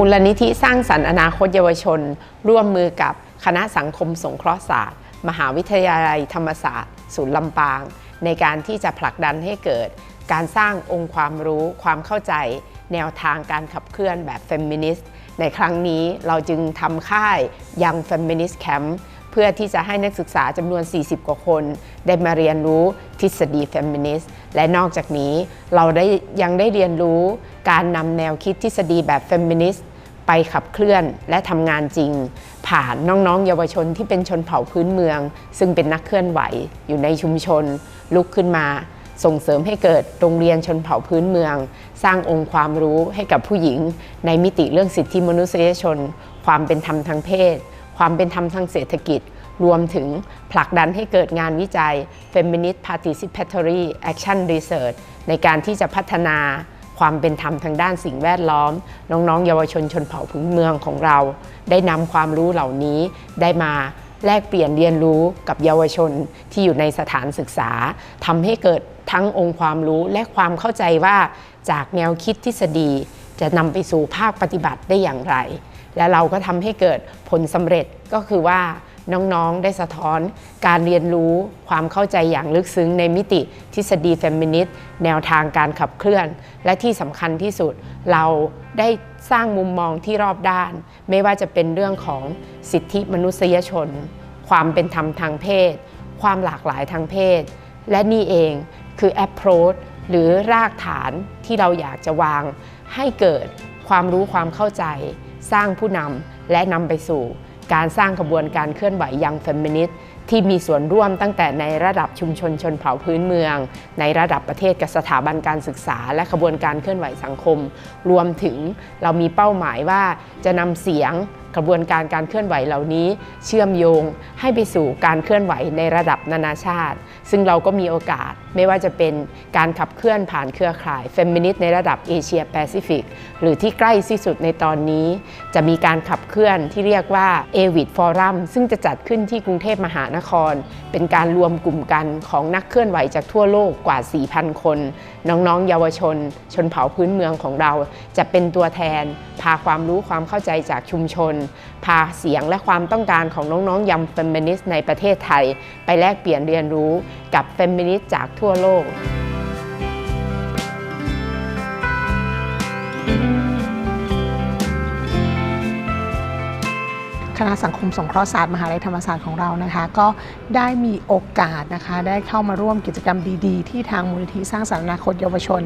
มูลนิธิสร้างสรรค์อนาคตเยาวชน ร่วมมือกับคณะสังคมสงเคราะห์ศาสตร์ มหาวิทยาลัยธรรมศาสตร์ ศูนย์ลำปาง ในการที่จะผลักดันให้เกิด การสร้างองค์ความรู้ความเข้าใจ แนวทางการขับเคลื่อนแบบเฟมินิสต์ในครั้งนี้เราจึงทำค่ายยังเฟมินิสต์แคมป์ เพื่อที่จะให้นักศึกษาจำนวน 40 กว่าคน ได้มาเรียนรู้ทฤษฎีเฟมินิสต์และนอกจากนี้เราได้ยังได้เรียนรู้การนำแนวคิดทฤษฎีแบบเฟมินิสต์ไปขับเคลื่อนและทำงานจริง ผ่านน้องๆ เยาวชนที่เป็นชนเผ่าพื้นเมือง ซึ่งเป็นนักเคลื่อนไหวอยู่ในชุมชน ลุกขึ้นมา ส่งเสริมให้เกิดโรงเรียนชนเผ่าพื้นเมือง สร้างองค์ความรู้ให้กับผู้หญิง ในมิติเรื่องสิทธิมนุษยชน ความเป็นธรรมทางเพศ ความเป็นธรรมทางเศรษฐกิจ รวมถึงผลักดันให้เกิดงานวิจัย Feminist Participatory Action Research ในการที่จะพัฒนาความเป็นธรรมทางด้านสิ่งแวดล้อม น้องๆ เยาวชนชนเผ่าพื้นเมืองของเรา ได้นำความรู้เหล่านี้ได้มาแลกเปลี่ยนเรียนรู้กับเยาวชนที่อยู่ในสถานศึกษาทำให้เกิดทั้งองค์ความรู้และความเข้าใจว่าจากแนวคิดทฤษฎีจะนำไปสู่ภาคปฏิบัติได้อย่างไร และเราก็ทำให้เกิดผลสำเร็จก็คือว่าน้องๆ ได้สะท้อนการเรียนรู้ความเข้าใจอย่างลึกซึ้งในมิติทฤษฎีเฟมินิสต์แนวทางการขับเคลื่อน และที่สำคัญที่สุดเราได้สร้างมุมมองที่รอบด้าน ไม่ว่าจะเป็นเรื่องของสิทธิมนุษยชน ความเป็นธรรมทางเพศ ความหลากหลายทางเพศ และนี่เองคือ approach หรือรากฐานที่เราอยากจะวางให้เกิดความรู้ความเข้าใจ สร้างผู้นำและนำไปสู่ การสร้างกระบวนการเคลื่อนไหวยังเฟมินิสต์ที่มีส่วนร่วมตั้งแต่ในระดับชุมชนชนเผ่าพื้นเมือง ในระดับประเทศกับสถาบันการศึกษา และกระบวนการเคลื่อนไหวสังคม รวมถึงเรามีเป้าหมายว่าจะนำเสียงกระบวนการการเคลื่อนไหวเหล่านี้ เชื่อมโยงให้ไปสู่การเคลื่อนไหวในระดับนานาชาติ ซึ่งเราก็มีโอกาสไม่ว่าจะเป็นการขับเคลื่อนผ่านเครือข่ายเฟมินิสต์ในระดับเอเชียแปซิฟิกหรือที่ใกล้ที่สุดในตอนนี้ จะมีการขับเคลื่อนที่เรียกว่าเอวิดฟอรัมซึ่งจะจัดขึ้นที่กรุงเทพมหานคร เป็นการรวมกลุ่มกันของนักเคลื่อนไหวจากทั่วโลกกว่า 4,000 คน น้องๆ เยาวชน ชนเผ่าพื้นเมืองของเรา จะเป็นตัวแทน พาความรู้ความเข้าใจจากชุมชน พาเสียงและความต้องการของน้องๆยำเฟมินิสต์ในประเทศไทย ไปแลกเปลี่ยนเรียนรู้กับเฟมินิสต์จากทั่วโลก คณะสังคมสงเคราะห์ศาสตร์มหาวิทยาลัยธรรมศาสตร์ของเรานะคะ ก็ได้มีโอกาสนะคะ ได้เข้ามาร่วมกิจกรรมดีๆ ที่ทางมูลนิธิสร้างสรรค์อนาคตเยาวชน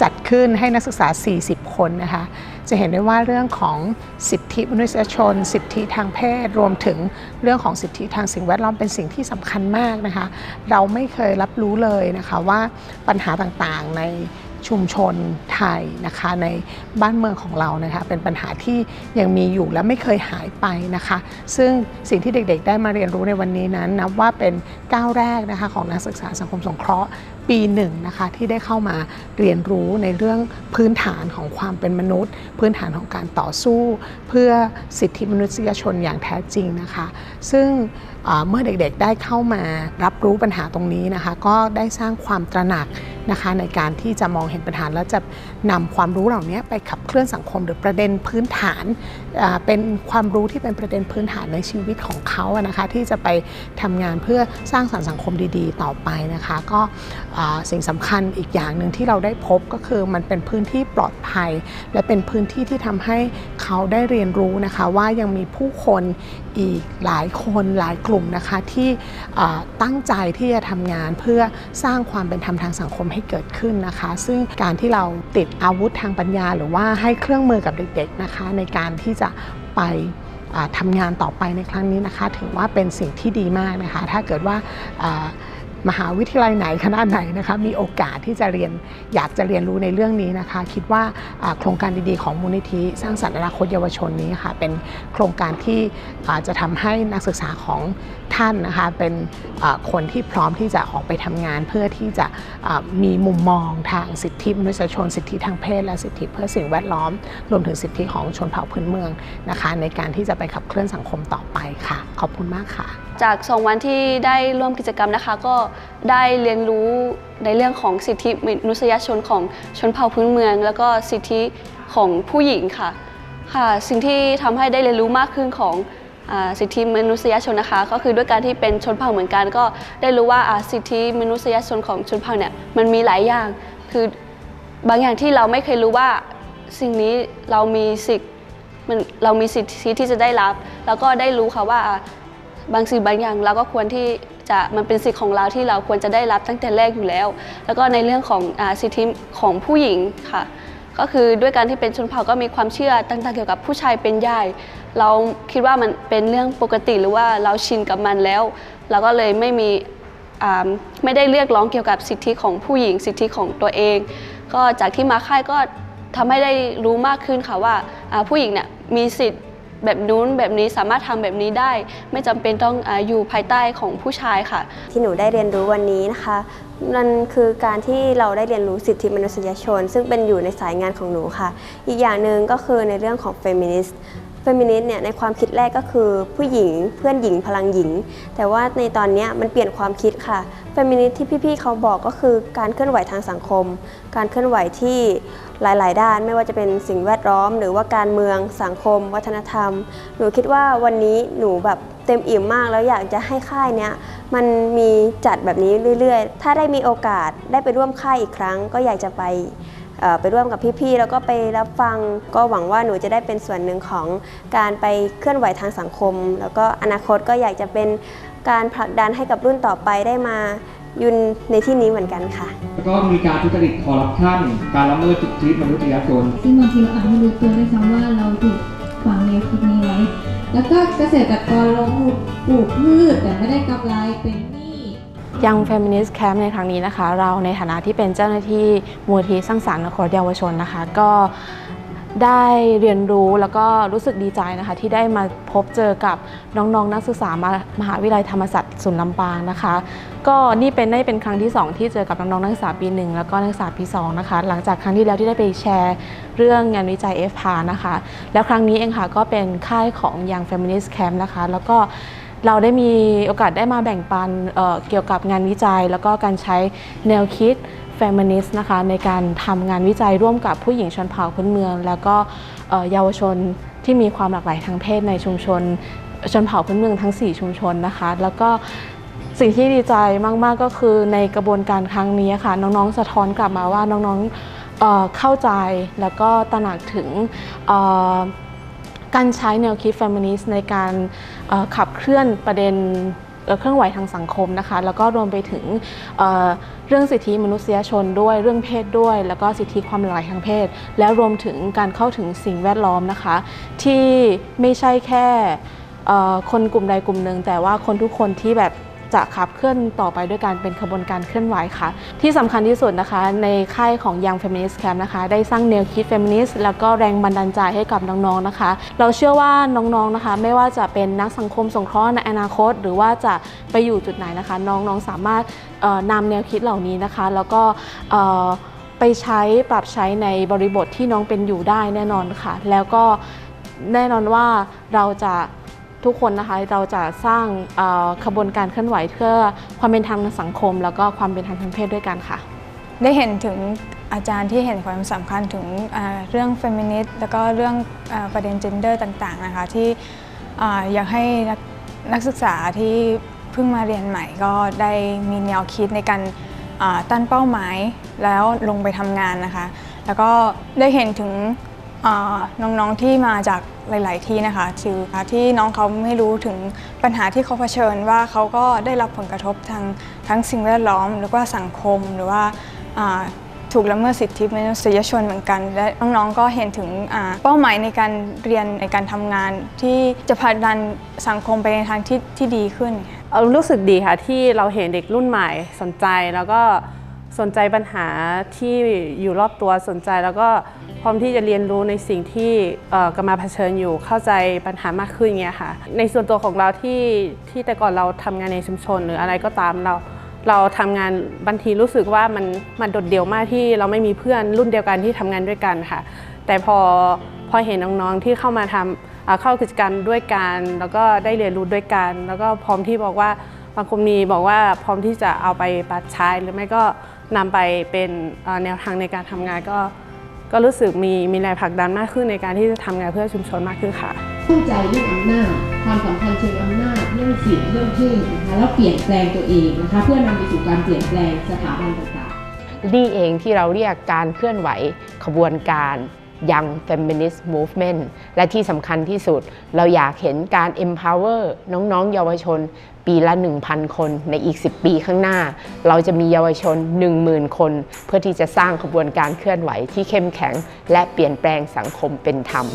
จัดขึ้นให้นักศึกษา 40 คนนะคะ จะเห็นได้ว่าเรื่องของสิทธิมนุษยชน สิทธิทางเพศ รวมถึงเรื่องของสิทธิทางสิ่งแวดล้อมเป็นสิ่งที่สำคัญมากนะคะ เราไม่เคยรับรู้เลยนะคะว่าปัญหาต่างๆใน ชุมชนไทยนะคะในบ้านเมืองของเรานะคะเป็นปัญหาที่ยังมีอยู่และไม่เคยหายไปนะคะ ซึ่งสิ่งที่เด็กๆ ได้มาเรียนรู้ในวันนี้นั้นนับว่าเป็นก้าวแรกนะคะของนักศึกษาสังคมสงเคราะห์ปีหนึ่งนะคะที่ได้เข้ามาเรียนรู้ในเรื่องพื้นฐานของความเป็นมนุษย์ พื้นฐานของการต่อสู้ เพื่อสิทธิมนุษยชนอย่างแท้จริงนะคะ ซึ่ง เมื่อเด็กๆได้เข้ามารับรู้ปัญหาตรงนี้นะคะ ก็ได้สร้างความตระหนักนะคะในการที่จะมองเห็นปัญหาและจะนำความรู้เหล่านี้ไปขับเคลื่อนสังคมหรือประเด็นพื้นฐาน เป็นความรู้ที่เป็นประเด็นพื้นฐานในชีวิตของเขานะคะที่จะไปทำงานเพื่อสร้างสรรค์สังคมดีๆ ต่อไปนะคะ ก็สิ่งสำคัญอีกอย่างหนึ่งที่เราได้พบก็คือมันเป็นพื้นที่ปลอดภัย และเป็นพื้นที่ที่ทำให้เขาได้เรียนรู้นะคะว่ายังมีผู้คนอีกหลายคนหลายกลุ่มนะคะที่ตั้งใจที่จะทำงานเพื่อสร้างความเป็นธรรมทางสังคมให้เกิดขึ้นนะคะ ซึ่งการที่เราติดอาวุธทางปัญญา หรือว่าให้เครื่องมือกับเด็กๆนะคะ ในการที่จะไปทำงานต่อไปในครั้งนี้นะคะ ถือว่าเป็นสิ่งที่ดีมากนะคะ ถ้าเกิดว่า มหาวิทยาลัยไหนคณะไหนนะคะมีโอกาสที่จะเรียนอยากจะเรียนรู้ในเรื่องนี้นะคะ คิดว่าโครงการดีๆของมูลนิธิสร้างสรรค์อนาคตเยาวชนนี้ค่ะเป็นโครงการที่จะทำให้นักศึกษาของท่านนะคะเป็นคนที่พร้อมที่จะออกไปทำงาน เพื่อที่จะมีมุมมองทางสิทธิมนุษยชนสิทธิทางเพศ และสิทธิเพื่อสิ่งแวดล้อม รวมถึงสิทธิของชนเผ่าพื้นเมืองนะคะ ในการที่จะไปขับเคลื่อนสังคมต่อไปค่ะ ขอบคุณมากค่ะ จาก 2 วันที่ได้ร่วมกิจกรรมนะคะ ก็ได้เรียนรู้ในเรื่องของสิทธิมนุษยชนของชนเผ่าพื้นเมือง แล้วก็สิทธิของผู้หญิงค่ะค่ะ สิ่งที่ทำให้ได้เรียนรู้มากขึ้นของอาสิทธิมนุษยชนนะคะ ก็คือด้วยการที่เป็นชนเผ่าเหมือนกัน ก็ได้รู้ว่าอ่าสิทธิมนุษยชนของชนเผ่าเนี่ยมันมีหลายอย่าง คือบางอย่างที่เราไม่เคยรู้ว่าสิ่งนี้เรามีสิทธิ์เรามีสิทธิที่จะได้รับ แล้วก็ได้รู้ค่ะว่า บางสิ่งบางอย่างเราก็ควรที่จะมันเป็นสิทธิ์ของเราที่เราควรจะได้รับตั้งแต่แรกอยู่แล้ว แล้วก็ในเรื่องของอสิทธิของผู้หญิงค่ะ ก็คือด้วยการที่เป็นชนเผ่าก็มีความเชื่อต่างๆเกี่ยวกับผู้ชายเป็นใหญ่เราคิดว่ามันเป็นเรื่องปกติหรือว่าเราชินกับมันแล้ว เราก็เลยไม่มีไม่ได้เรียกร้องเกี่ยวกับสิทธิของผู้หญิง สิทธิของตัวเอง ก็จากที่มาค่ายก็ทำให้ได้รู้มากขึ้นค่ะว่าอ่าผู้หญิงเนี่ยมีสิทธิ์ แบบนู้นแบบนี้สามารถทำแบบนี้ได้ ไม่จำเป็นต้องอยู่ภายใต้ของผู้ชายค่ะ ที่หนูได้เรียนรู้วันนี้นะคะนั่นคือการที่เราได้เรียนรู้สิทธิมนุษยชน ซึ่งเป็นอยู่ในสายงานของหนูค่ะ อีกอย่างหนึ่งก็คือในเรื่องของเฟมินิสต์ ฟมินิสต์เนี่ยในความคิดแรกก็คือผู้หญิงเพื่อนหญิงพลังหญิง แต่ว่าในตอนนี้มันเปลี่ยนความคิดค่ะเฟมินิสต์ที่พี่ๆเขาบอกก็คือการเคลื่อนไหวทางสังคม การเคลื่อนไหวที่หลาย ๆ ด้านไม่ว่าจะเป็นสิ่งแวดล้อม หรือว่าการเมืองสังคม วัฒนธรรม หนูคิดว่าวันนี้หนูแบบเต็มอิ่มมากแล้วอยากจะให้ค่ายเนี้ยมันมีจัดแบบนี้เรื่อย ๆ ถ้าได้มีโอกาสได้ไปร่วมค่ายอีกครั้ง ก็อยากจะไป ไปร่วมกับพี่ๆ แล้วก็ไปรับฟัง ก็หวังว่าหนูจะได้เป็นส่วนหนึ่งของการไปเคลื่อนไหวทางสังคม แล้วก็อนาคตก็อยากจะเป็นการผลักดันให้กับรุ่นต่อไปได้มายืนในที่นี้เหมือนกันค่ะแล้วก็มีการทุจริตคอร์รัปชันการละเมิดสิทธิมนุษยชนซึ่งบางทีเราอาจไม่รู้ตัวด้วยซ้ำว่าเราถูกฝังแนวคิดนี้ไว้ แล้วก็เกษตรกรลงทุนปลูกพืชแต่ไม่ได้กำไรเป็นหนี้ ยังเฟมินิสต์แคมป์ในครั้งนี้นะคะ เราในฐานะที่เป็นเจ้าหน้าที่มูลที่สร้างสรรค์และคนเยาวชนนะคะ ก็ได้เรียนรู้แล้วก็รู้สึกดีใจนะคะ ที่ได้มาพบเจอกับน้องๆนนักศึกษามามหาวิทยาลัยธรรมศาสตร์ศูนย์ลำปางนะคะ ก็นี่เป็นได้เป็นครั้งที่ 2 ที่เจอกับน้องๆนักศึกษาปีหนึ่งแล้วก็นักศึกษาปีสองนะคะหลังจากครั้งที่แล้วที่ได้ไปแชร์เรื่องงานวิจัย f p a นะคะ แล้วครั้งนี้เองค่ะก็เป็นค่ายของ Young Feminist Camp นะคะ แล้วก็ เราได้มีโอกาสได้มาแบ่งปันเเกี่ยวกับงานวิจัย แล้วก็การใช้แนวคิด Feminist นะคะในการทำงานวิจัยร่วมกับผู้หญิงชนเผ่าพื้นเมือง แล้วก็เยาวชนที่มีความหลากหลายทางเพศในชุมชน ชนเผ่าพื้นเมืองทั้ง 4 ชุมชนนะคะ แล้วก็สิ่งที่ดีใจมาก ๆ ก็คือในกระบวนการครั้งนี้ค่ะ น้องๆ สะท้อนกลับมาว่าน้องๆเเข้าใจแล้วก็ตระหนักถึง การใช้แนวคิดเฟมินิสต์ในการขับเคลื่อนประเด็นเครื่องไหวทางสังคมนะคะ แล้วก็รวมไปถึงเเรื่องสิทธิมนุษยชนด้วยเรื่องเพศด้วย แล้วก็สิทธิความหลากหลายทางเพศ แล้วรวมถึงการเข้าถึงสิ่งแวดล้อมนะคะ ที่ไม่ใช่แค่คนกลุ่มใดกลุ่มหนึ่งแต่ว่าคนทุกคนที่แบบ จะขับเคลื่อนต่อไปด้วยการเป็นขบวนการเคลื่อนไหวค่ะ ที่สำคัญที่สุดนะคะ ในค่ายของ Young Feminist Camp นะคะ ได้สร้างแนวคิด Feminist แล้วก็แรงบันดาลใจให้กับน้องๆนะคะ เราเชื่อว่าน้องๆนะคะ ไม่ว่าจะเป็นนักสังคมสงเคราะห์ในอนาคต หรือว่าจะไปอยู่จุดไหนนะคะ น้องๆสามารถเอ่อนำแนวคิดเหล่านี้นะคะ แล้วก็ไปใช้ปรับใช้ในบริบทที่น้องเป็นอยู่ได้แน่นอนค่ะ แล้วก็แน่นอนว่าเราจะ ทุกคนนะคะเราจะสร้างขบวนการเคลื่อนไหวเพื่อความเป็นธรรมทางสังคม แล้วก็ความเป็นธรรมทางเพศด้วยกันค่ะ ได้เห็นถึงอาจารย์ที่เห็นความสำคัญถึงเรื่องเฟมินิสต์แล้วก็เรื่องอประเด็นเจนเดอร์ต่างๆนะคะที่อ่อยากให้นักนักศึกษาที่เพิ่งมาเรียนใหม่ก็ได้มีแนวคิดในการตั้งเป้าหมายแล้วลงไปทำงานนะคะ แล้วก็ได้เห็นถึง น้องๆที่มาจากหลาย ๆ ที่นะคะคือที่น้องเขาไม่รู้ถึงปัญหาที่เขาเผชิญว่าเขาก็ได้รับผลกระทบทางทั้งสิ่งแวดล้อม หรือว่าสังคมหรือว่าถูกละเมิดสิทธิมนุษยชนเหมือนกัน และน้องๆก็เห็นถึงเป้าหมายในการเรียนในการทำงาน ที่จะผลักดันสังคมไปในทางที่ที่ดีขึ้นเอ่อรู้สึกดีค่ะที่เราเห็นเด็กรุ่นใหม่สนใจแล้วก็ สนใจปัญหาที่อยู่รอบตัวสนใจ แล้วก็พร้อมที่จะเรียนรู้ในสิ่งที่กำลังเผชิญอยู่เข้าใจปัญหามากขึ้นอย่างเงี้ยค่ะ ในส่วนตัวของเราที่ที่แต่ก่อนเราทำงานในชุมชนหรืออะไรก็ตามเรา เราทำงานบางทีรู้สึกว่ามันมันโดดเดี่ยวมากที่เราไม่มีเพื่อนรุ่นเดียวกันที่ทำงานด้วยกันค่ะ แต่พอพอเห็นน้องๆที่เข้ามาทำเข้ากิจกรรมด้วยกัน แล้วก็ได้เรียนรู้ด้วยกัน แล้วก็พร้อมที่บอกว่าบางคนมีบอกว่าพร้อมที่จะเอาไปปรับใช้หรือไม่ก็ นำไปเป็นเอ่อแนวทางในการทำงานก็ก็ก็รู้สึกมีมีแรงผลักดันมากขึ้นในการที่จะทำงานเพื่อชุมชนมากขึ้นค่ะเข้าใจเรื่องอำนาจความสำคัญเชิงอำนาจเรื่องสิทธิเรื่องเพศนะคะแล้วเปลี่ยนแปลงตัวเองนะคะเพื่อนำไปสู่การเปลี่ยนแปลงสถาบันต่างๆนี่เองที่เราเรียกการเคลื่อนไหวขบวนการ Young Feminist Movement และที่สำคัญที่สุด เราอยากเห็นการ empower น้องๆ เยาวชน ปีละ 1,000 คนในอีก 10 ปีข้างหน้า เราจะมีเยาวชน 10,000 คน เพื่อที่จะสร้างขบวนการเคลื่อนไหวที่เข้มแข็ง และเปลี่ยนแปลงสังคมเป็นธรรม